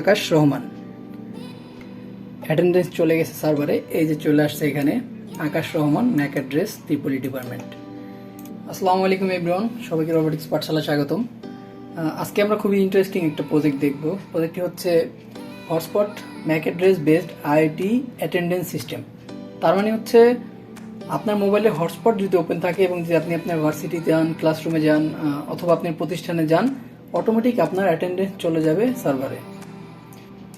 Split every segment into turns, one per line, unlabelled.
আকাশ Rahman. Attendance চলে গেছে সার্ভারে এই যে চলে আসছে এখানে, Akash Rahman MAC address triple E department আসসালামু আলাইকুম এভরিওয়ান সবাইকে রোবোটিক্স পাঠশালা স্বাগতম। আজকে আমরা খুবই ইন্টারেস্টিং একটা প্রজেক্ট দেখব। প্রজেক্টটি হচ্ছে hotspot MAC address based IT attendance system তার মানে হচ্ছে, আপনার মোবাইলে হটস্পট যদি ওপেন থাকে এবং যদি আপনি আপনার ভার্সিটি যান ক্লাসরুমে যান অথবা আপনার প্রতিষ্ঠানে যান অটোমেটিক আপনার অ্যাটেন্ডেন্স চলে যাবে সার্ভারে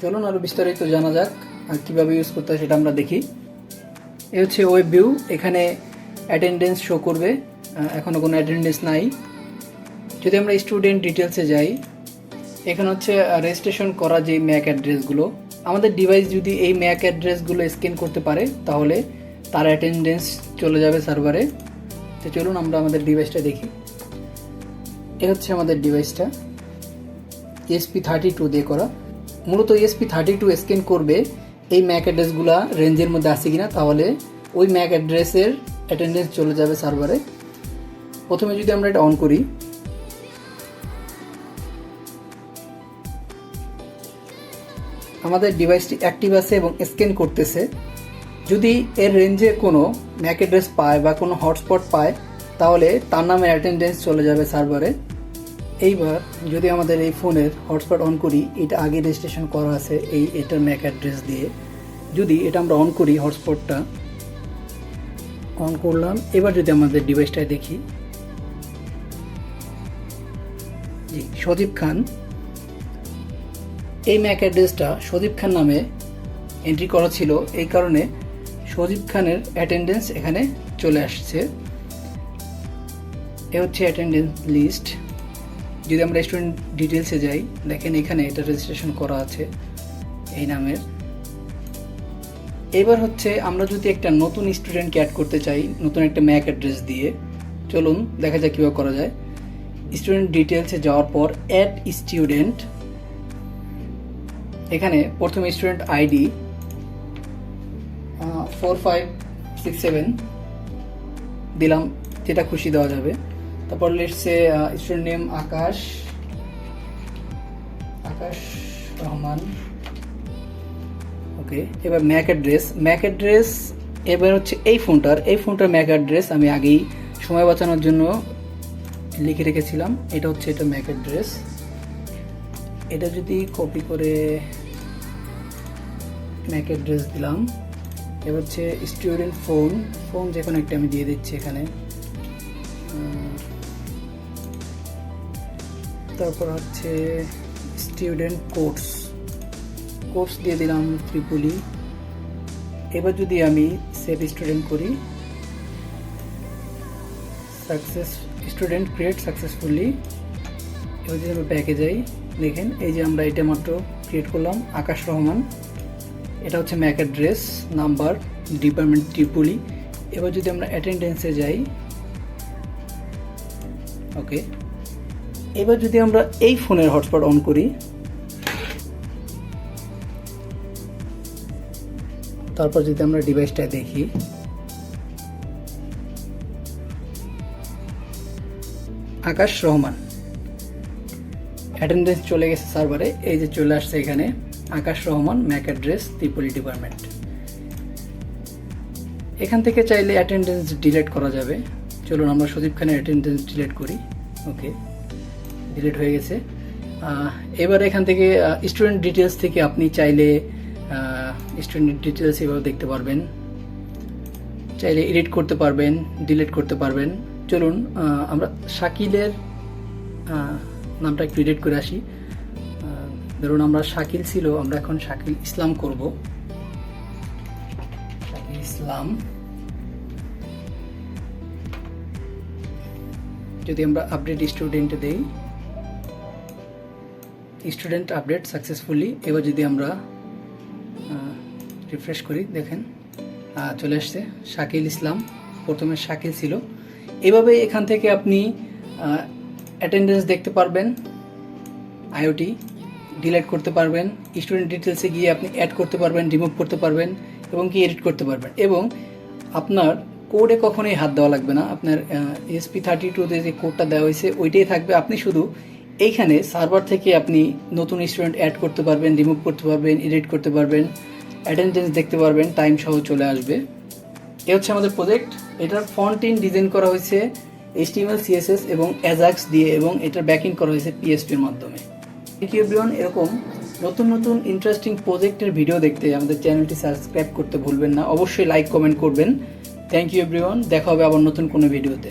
চলুন আরও বিস্তারিত জানা যাক আর কীভাবে ইউজ করতে হয় সেটা আমরা দেখি। এ হচ্ছে ওয়েব ভিউ এখানে অ্যাটেন্ডেন্স শো করবে আহ, এখনও কোনো অ্যাটেন্ডেন্স নাই। যদি আমরা স্টুডেন্ট ডিটেলসে যাই এখানে হচ্ছে রেজিস্ট্রেশন করা যে ম্যাক অ্যাড্রেসগুলো আমাদের ডিভাইস যদি এই ম্যাক অ্যাড্রেসগুলো স্ক্যান করতে পারে তাহলে তার অ্যাটেন্ডেন্স চলে যাবে সার্ভারে তো চলুন আমরা আমাদের ডিভাইসটা দেখি। এ হচ্ছে আমাদের ডিভাইসটা এসপি থার্টি টু দিয়ে করা। মূলত এসপি থার্টি টু স্ক্যান করবে এই ম্যাক অ্যাড্রেসগুলা রেঞ্জের মধ্যে আছে কিনা, তাহলে ওই ম্যাক অ্যাড্রেসের অ্যাটেন্ডেন্স চলে যাবে সার্ভারে প্রথমে যদি আমরা এটা অন করি, আমাদের ডিভাইসটি অ্যাক্টিভ আছে এবং স্ক্যান করতেছে। যদি এর রেঞ্জে কোনো ম্যাক অ্যাড্রেস পায় বা কোনো হটস্পট পায়, তাহলে তার নামে অ্যাটেন্ডেন্স চলে যাবে সার্ভারে এইবার যদি আমাদের এই ফোনের হটস্পট অন করি, এটা আগে রেজিস্ট্রেশন করা আছে এই এটার ম্যাক অ্যাড্রেস দিয়ে। যদি এটা আমরা অন করি হটস্পটটা, অন করলাম, এবার যদি আমাদের ডিভাইসটায় দেখি, জি সদীপ খান। এই ম্যাক অ্যাড্রেসটা সদীপ খান নামে এন্ট্রি করা ছিল, এই কারণে সদীপ খানের অ্যাটেন্ডেন্স এখানে চলে আসছে। এ হচ্ছে অ্যাটেন্ডেন্স লিস্ট যদি আমরা স্টুডেন্ট ডিটেলসে যাই, দেখেন এখানে এটা রেজিস্ট্রেশন করা আছে, এই নামের। এবার হচ্ছে আমরা যদি একটা নতুন স্টুডেন্টকে অ্যাড করতে চাই, নতুন একটা ম্যাক অ্যাড্রেস দিয়ে, চলুন দেখা যাক কীভাবে করা যায়। স্টুডেন্ট ডিটেলসে যাওয়ার পর অ্যাড স্টুডেন্ট এখানে প্রথম student ID four five six seven দিলাম, যেটা খুশি দেওয়া যাবে। তারপর let's say student name Akash. Akash Rahman. Okay এবার ম্যাক অ্যাড্রেস ম্যাক অ্যাড্রেস এবার হচ্ছে এই ফোনটার। এই ফোনটার ম্যাক অ্যাড্রেস আমি আগেই সময় বাঁচানোর জন্য লিখে রেখেছিলাম। এটা হচ্ছে এটা ম্যাক অ্যাড্রেস এটা যদি কপি করে ম্যাক অ্যাড্রেস দিলাম। এবার হচ্ছে স্টুডেন্ট ফোন ফোন যে কোনো একটা আমি দিয়ে দিচ্ছি এখানে। তারপর হচ্ছে স্টুডেন্ট কোর্স কোর্স দিয়ে দিলাম ত্রিপুলি। এবার যদি আমি সেভ স্টুডেন্ট করি সাকসেস স্টুডেন্ট ক্রিয়েট সাকসেসফুলি এবার যদি আমরা ব্যাকে যাই, দেখেন এই যে আমরা এটা মাত্র ক্রিয়েট করলাম, আকাশ রহমান। এটা হচ্ছে MAC address number department triple E. এবার যদি আমরা অ্যাটেন্ডেন্সে যাই ওকে এবার যদি আমরা এই ফোনের হটস্পট অন করি, তারপর যদি আমরা ডিভাইসটা দেখি, আকাশ রহমান, অ্যাটেন্ডেন্স চলে গেছে সার্ভারে, এই যে চলে আসছে এখানে, Akash Rahman, MAC address, triple E department. এখান থেকে চাইলে অ্যাটেন্ডেন্স ডিলেট করা যাবে। চলুন আমরা সুদীপ খানের অ্যাটেন্ডেন্স ডিলিট করি। ওকে। ডিলিট হয়ে গেছে। এবার এখান থেকে স্টুডেন্ট ডিটেলস থেকে আপনি চাইলে স্টুডেন্ট ডিটেলস এভাবে দেখতে পারবেন। চাইলে এডিট করতে পারবেন ডিলিট করতে পারবেন। চলুন আমরা শাকিলের নামটা একটু এডিট করে আসি। ধরুন আমরা শাকিল ছিল, আমরা এখন শাকিল ইসলাম করব। শাকিল ইসলাম। যদি আমরা আপডেট স্টুডেন্টে দেই। স্টুডেন্ট আপডেট সাকসেসফুলি এবার যদি আমরা রিফ্রেশ করি, দেখেন চলে আসছে, শাকিল ইসলাম, প্রথমে শাকিল ছিল। এভাবে এখান থেকে আপনি অ্যাটেন্ডেন্স দেখতে পারবেন আইওটি ডিলিট করতে পারবেন স্টুডেন্ট ডিটেলসে গিয়ে আপনি অ্যাড করতে পারবেন রিমুভ করতে পারবেন, এবং কি এডিট করতে পারবেন। এবং আপনার কোডে কখনোই হাত দেওয়া লাগবে না। আপনার এসপি থার্টি টুতে যে কোডটা দেওয়া হয়েছে, ওইটাই থাকবে। আপনি শুধু এইখানে সার্ভার থেকে আপনি নতুন স্টুডেন্ট অ্যাড করতে পারবেন রিমুভ করতে পারবেন এডিট করতে পারবেন অ্যাটেন্ডেন্স দেখতে পারবেন টাইম সহ চলে আসবে। এ হচ্ছে আমাদের প্রজেক্ট এটার ফন্ট ইন ডিজাইন করা হয়েছে এইচটিএমএল সিএসএস এবং অ্যাজাক্স দিয়ে এবং এটার ব্যাকিং করা হয়েছে পিএসপির মাধ্যমে। থ্যাংক ইউ এভরিওয়ান এরকম নতুন নতুন ইন্টারেস্টিং প্রজেক্টের ভিডিও দেখতে আমাদের চ্যানেলটি সাবস্ক্রাইব করতে ভুলবেন না। অবশ্যই লাইক কমেন্ট করবেন। থ্যাংক ইউ এভরিওয়ান দেখা হবে আবার নতুন কোনো ভিডিওতে